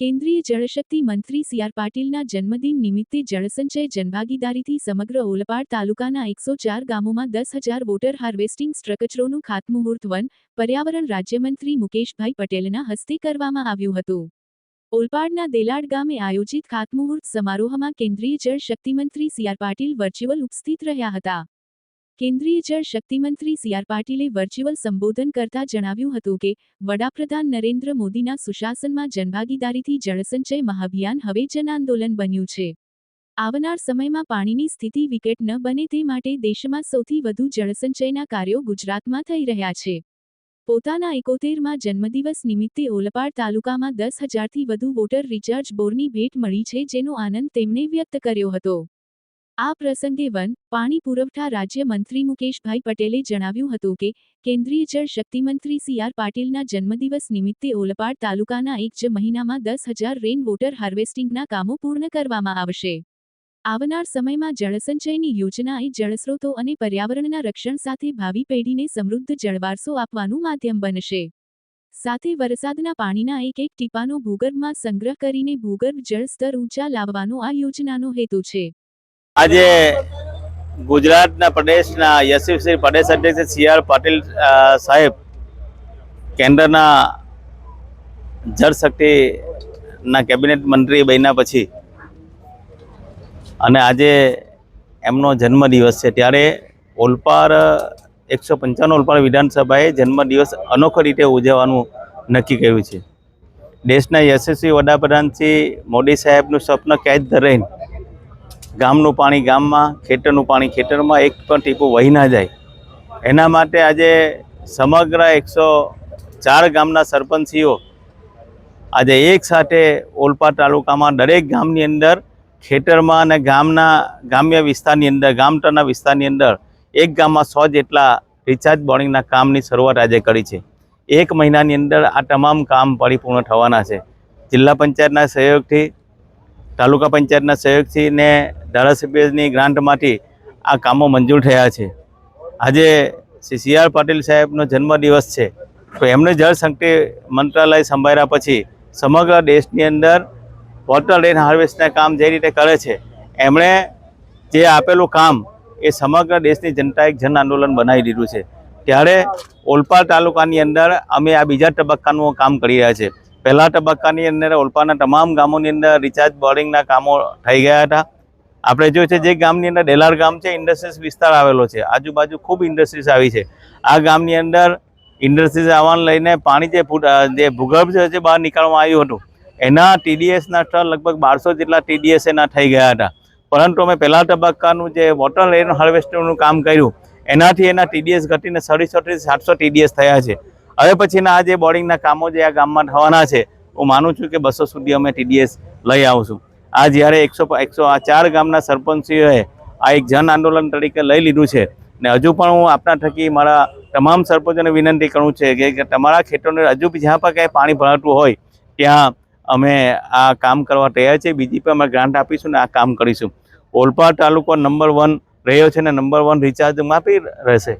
કેન્દ્રીય જળશક્તિ મંત્રી C R પાટીલના જન્મદિન નિમિત્તે જળસંચય જનભાગીદારીથી સમગ્ર ઓલપાડ તાલુકાના એકસો ચાર ગામોમાં દસ હજાર વોટર હાર્વેસ્ટિંગ સ્ટ્રક્ચરોનું ખાતમુહૂર્ત વન પર્યાવરણ રાજ્યમંત્રી મુકેશભાઈ પટેલના હસ્તે કરવામાં આવ્યું હતું. ઓલપાડના દેલાડ ગામે આયોજિત ખાતમુહૂર્ત સમારોહમાં કેન્દ્રીય જળશક્તિમંત્રી સી આર પાટીલ વર્ચ્યુઅલ ઉપસ્થિત રહ્યા હતા. કેન્દ્રીય જળ શક્તિમંત્રી સી આર પાટીલે વર્ચ્યુઅલ સંબોધન કરતા જણાવ્યું હતું કે, વડાપ્રધાન નરેન્દ્ર મોદીના સુશાસનમાં જનભાગીદારીથી જળસંચય મહાભિયાન હવે જનાંદોલન બન્યું છે. આવનાર સમયમાં પાણીની સ્થિતિ વિકેટ ન બને તે માટે દેશમાં સૌથી વધુ જળસંચયના કાર્યો ગુજરાતમાં થઈ રહ્યા છે. પોતાના એકોતેરમાં જન્મદિવસ નિમિત્તે ઓલપાડ તાલુકામાં દસ હજારથી વધુ વોટર રિચાર્જ બોરની ભેટ મળી છે જેનો આનંદ તેમણે વ્યક્ત કર્યો હતો. આ પ્રસંગે વન, પાણી પુરવઠા રાજ્ય મંત્રી મુકેશભાઈ પટેલે જણાવ્યું હતું કે, કેન્દ્રીય જળ શક્તિમંત્રી સી આર પાટીલના જન્મદિવસ નિમિત્તે ઓલપાડ તાલુકાના એક જ મહિનામાં દસ હજાર રેન વોટર હાર્વેસ્ટિંગના કામો પૂર્ણ કરવામાં આવશે. આવનાર સમયમાં જળસંચયની યોજના એ જળસ્રોતો અને પર્યાવરણના રક્ષણ સાથે ભાવિ પેઢીને સમૃદ્ધ જળવારસો આપવાનું માધ્યમ બનશે. સાથે વરસાદના પાણીના એક એક ટીપાનો ભૂગર્ભમાં સંગ્રહ કરીને ભૂગર્ભ જળ સ્તર ઊંચા લાવવાનો આ યોજનાનો હેતુ છે. આજે ગુજરાતના પ્રદેશના યશસ્વી પ્રદેશ અધ્યક્ષ સી આર પાટીલ સાહેબ કેન્દ્રના જળશક્તિના કેબિનેટ મંત્રી બન્યા પછી અને આજે એમનો જન્મદિવસ છે. ત્યારે ઓલપાડ, એકસો પંચાણું ઓલપાડ વિધાનસભાએ જન્મદિવસ અનોખો રીતે ઉજવવાનું નક્કી કર્યું છે. દેશના યશસ્વી વડાપ્રધાન શ્રી મોદી સાહેબનું સ્વપ્ન કેદ ધરાઈને ગામનું પાણી ગામમાં, ખેતરનું પાણી ખેતરમાં એક પણ ટીપું વહી ના જાય. એના માટે આજે સમગ્ર એકસો ચાર ગામના સરપંચીઓ આજે એક સાથે ઓલપાડ તાલુકામાં દરેક ગામની અંદર ખેતરમાં અને ગામના ગ્રામ્ય વિસ્તારની અંદર ગામતળના વિસ્તારની અંદર એક ગામમાં સો જેટલા રિચાર્જ બોર્ડિંગના કામની શરૂઆત આજે કરી છે. એક મહિનાની અંદર આ તમામ કામ પરિપૂર્ણ થવાના છે. જિલ્લા પંચાયતના સહયોગથી તાલુકા પંચાયતના સહયોગથી ને ધારાસભ્યની ગ્રાન્ટમાંથી આ કામો મંજૂર થયા છે. આજે શ્રી સી આર પાટીલ સાહેબનો જન્મદિવસ છે. તો એમણે જળશક્તિ મંત્રાલય સંભાળ્યા પછી સમગ્ર દેશની અંદર વોટર રેન હાર્વેસ્ટના કામ જે રીતે કરે છે, એમણે જે આપેલું કામ એ સમગ્ર દેશની જનતા એક જન આંદોલન બનાવી દીધું છે. ત્યારે ઓલપાડ તાલુકાની અંદર અમે આ બીજા તબક્કાનું કામ કરી રહ્યા છે. પહેલા તબક્કાની અંદર ઓલપાના તમામ ગામોની અંદર રિચાર્જ બોરિંગના કામો થઈ ગયા હતા. આપણે જોઈએ છે જે ગામની અંદર ડેલાર ગામ છે ઇન્ડસ્ટ્રીઝ વિસ્તાર આવેલો છે. આજુબાજુ ખૂબ ઇન્ડસ્ટ્રીઝ આવી છે. આ ગામની અંદર ઇન્ડસ્ટ્રીઝ આવવાને લઈને પાણી જે જે ભૂગર્ભ જે બહાર નીકળવામાં આવ્યું હતું, એના ટીડીએસના સ્થળ લગભગ બારસો જેટલા ટીડીએસ એના થઈ ગયા હતા. પરંતુ અમે પહેલા તબક્કાનું જે વોટર એર હાર્વેસ્ટરનું કામ કર્યું, એનાથી એના ટીડીએસ ઘટીને સડસઠથી સાતસો ટીડીએસ થયા છે. હવે પછીના આ જે બોર્ડિંગના કામો જે આ ગામમાં થવાના છે, હું માનું છું કે બસો સુધી અમે ટીડીએસ લઈ આવશું. આ જ્યારે એકસો એકસો આ ચાર ગામના સરપંચીઓએ આ એક જન આંદોલન તરીકે લઈ લીધું છે, ને હજુ પણ હું આપના થકી મારા તમામ સરપંચોને વિનંતી કરું છે કે તમારા ખેતરોને હજુ બી જ્યાં પણ ક્યાંય પાણી ભરાતું હોય, ત્યાં અમે આ કામ કરવા તૈયાર છે બીજી પણ અમે ગ્રાન્ટ આપીશું ને આ કામ કરીશું. ઓલપાડ તાલુકો નંબર વન રહ્યો છે ને નંબર વન રિચાર્જમાં બી રહેશે.